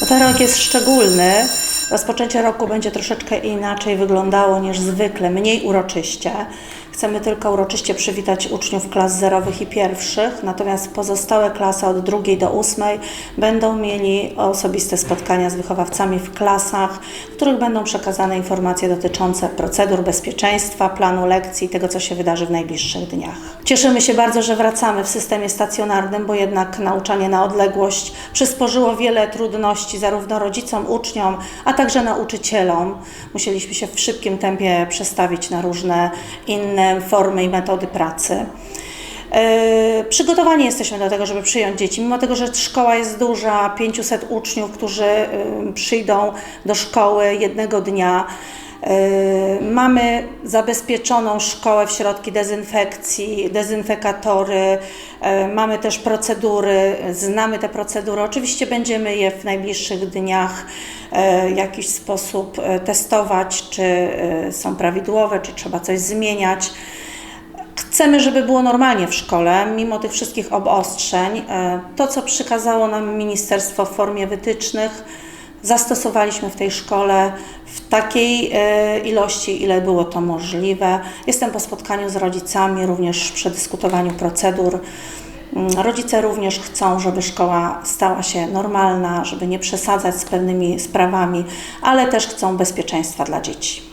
Bo ten rok jest szczególny. Rozpoczęcie roku będzie troszeczkę inaczej wyglądało niż zwykle, mniej uroczyście. Chcemy tylko uroczyście przywitać uczniów klas zerowych i pierwszych, natomiast pozostałe klasy od drugiej do ósmej będą mieli osobiste spotkania z wychowawcami w klasach, w których będą przekazane informacje dotyczące procedur bezpieczeństwa, planu lekcji, tego co się wydarzy w najbliższych dniach. Cieszymy się bardzo, że wracamy w systemie stacjonarnym, bo jednak nauczanie na odległość przysporzyło wiele trudności zarówno rodzicom, uczniom, a także nauczycielom. Musieliśmy się w szybkim tempie przestawić na różne inne formy i metody pracy. Yy, Przygotowani jesteśmy do tego, żeby przyjąć dzieci, mimo tego, że szkoła jest duża, 500 uczniów, którzy yy, przyjdą do szkoły jednego dnia. Yy, Mamy zabezpieczoną szkołę w środki dezynfekcji, dezynfekatory, yy, mamy też procedury, znamy te procedury. Oczywiście będziemy je w najbliższych dniach yy, w jakiś sposób testować, czy są prawidłowe, czy trzeba coś zmieniać. Chcemy, żeby było normalnie w szkole, mimo tych wszystkich obostrzeń. E, To, co przykazało nam ministerstwo w formie wytycznych, zastosowaliśmy w tej szkole w takiej e, ilości, ile było to możliwe. Jestem po spotkaniu z rodzicami, również przy dyskutowaniu procedur. Mm, Rodzice również chcą, żeby szkoła stała się normalna, żeby nie przesadzać z pewnymi sprawami, ale też chcą bezpieczeństwa dla dzieci.